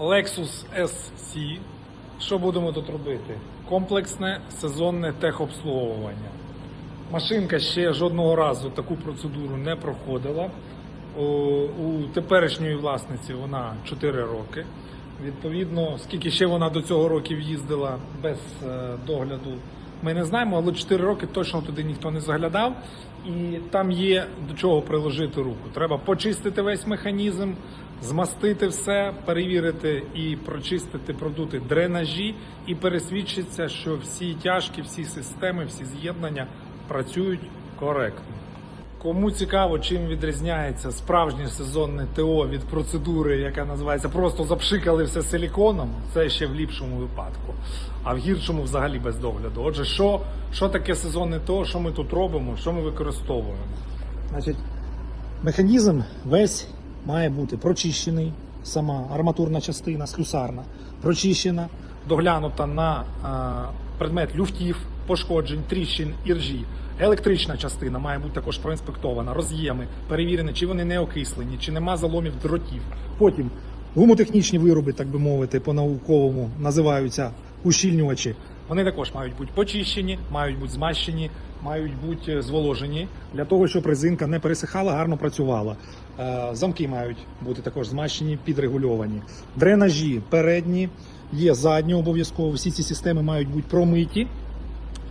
Lexus SC. Що будемо тут робити? Комплексне сезонне техобслуговування. Машинка ще жодного разу таку процедуру не проходила. У, теперішньої власниці вона 4 роки. Відповідно, скільки ще вона до цього років їздила без е, догляду, ми не знаємо, але 4 роки точно туди ніхто не заглядав. І там є до чого приложити руку. Треба почистити весь механізм, змастити все, перевірити і прочистити, продути дренажі, і пересвідчитися, що всі тяжкі, всі системи, всі з'єднання працюють коректно. Кому цікаво, чим відрізняється справжнє сезонне ТО від процедури, яка називається просто запшикали все силіконом, це ще в ліпшому випадку, а в гіршому взагалі без догляду. Отже, що, що таке сезонне ТО, що ми тут робимо, що ми використовуємо? Значить, механізм весь має бути прочищений, сама арматурна частина, слюсарна, прочищена. доглянута на е, предмет люфтів, пошкоджень, тріщин, іржі. Електрична частина має бути також проінспектована, роз'єми, перевірені, чи вони не окислені, чи нема заломів дротів. Потім гумотехнічні вироби, так би мовити, по-науковому називаються ущільнювачі. Вони також мають бути почищені, мають бути змащені, мають бути е, зволожені. Для того, щоб резинка не пересихала, гарно працювала. Е, Замки мають бути також змащені, підрегульовані. Дренажі передні, є задні обов'язково. Всі ці системи мають бути промиті.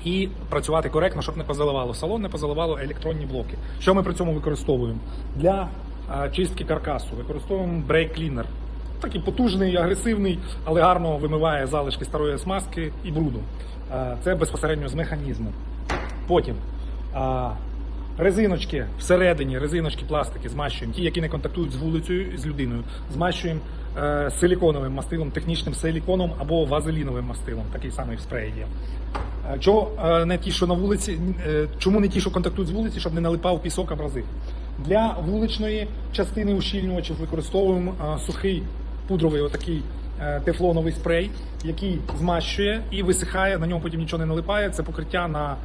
І працювати коректно, щоб не позаливало салон, не позаливало електронні блоки. Що ми при цьому використовуємо? Для чистки каркасу використовуємо брейк клінер. Такий потужний, агресивний, але гарно вимиває залишки старої смазки і бруду. Це безпосередньо з механізму. Потім резиночки всередині, резиночки пластики змащуємо, ті, які не контактують з вулицею, з людиною, змащуємо е, силіконовим мастилом, технічним силіконом або вазеліновим мастилом, такий самий в спреї є. Е, Чого е, не ті, що на вулиці, е, чому не ті, що контактують з вулиці, щоб не налипав пісок абразив? Для вуличної частини ущільнювачів використовуємо сухий пудровий отакий тефлоновий спрей, який змащує і висихає, на ньому потім нічого не налипає. Це покриття на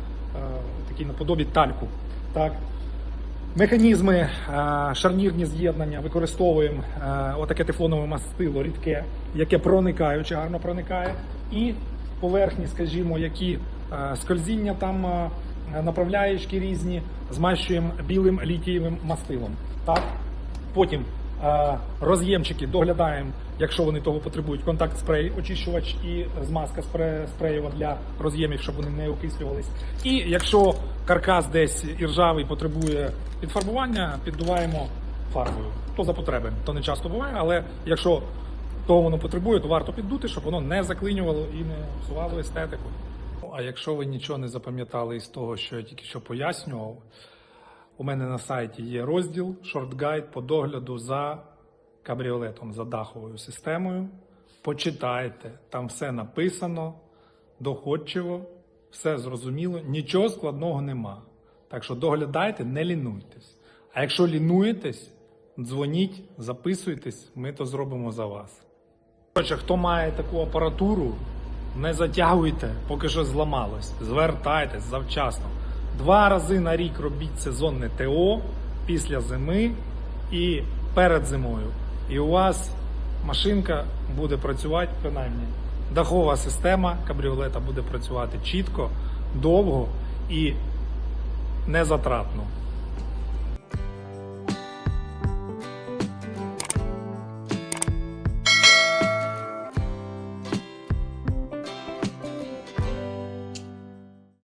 такій наподобі тальку. Так. Механізми, шарнірні з'єднання використовуємо отаке тефлонове мастило рідке, яке проникаюче, гарно проникає, і поверхні, скажімо, які е, скользіння там е, направляючки різні, змащуємо білим літієвим мастилом. Так? Потім е, роз'ємчики доглядаємо, якщо вони того потребують, контакт спрей, очищувач і змазка спреєва для роз'ємів, щоб вони не окислювались. І якщо каркас десь іржавий потребує підфарбування, піддуваємо фарбою. То за потреби, то не часто буває, але якщо того воно потребує, то варто піддути, щоб воно не заклинювало і не псувало естетику. А якщо ви нічого не запам'ятали із того, що я тільки що пояснював, у мене на сайті є розділ шортгайд по догляду за кабріолетом, за даховою системою. Почитайте, там все написано, доходчиво, все зрозуміло, нічого складного нема. Так що доглядайте, не лінуйтесь. А якщо лінуєтесь, дзвоніть, записуйтесь, ми то зробимо за вас. Коротше, хто має таку апаратуру, не затягуйте, поки що зламалось. Звертайтесь завчасно. Два рази на рік робіть сезонне ТО після зими і перед зимою. І у вас машинка буде працювати принаймні. Дахова система кабріолета буде працювати чітко, довго і незатратно.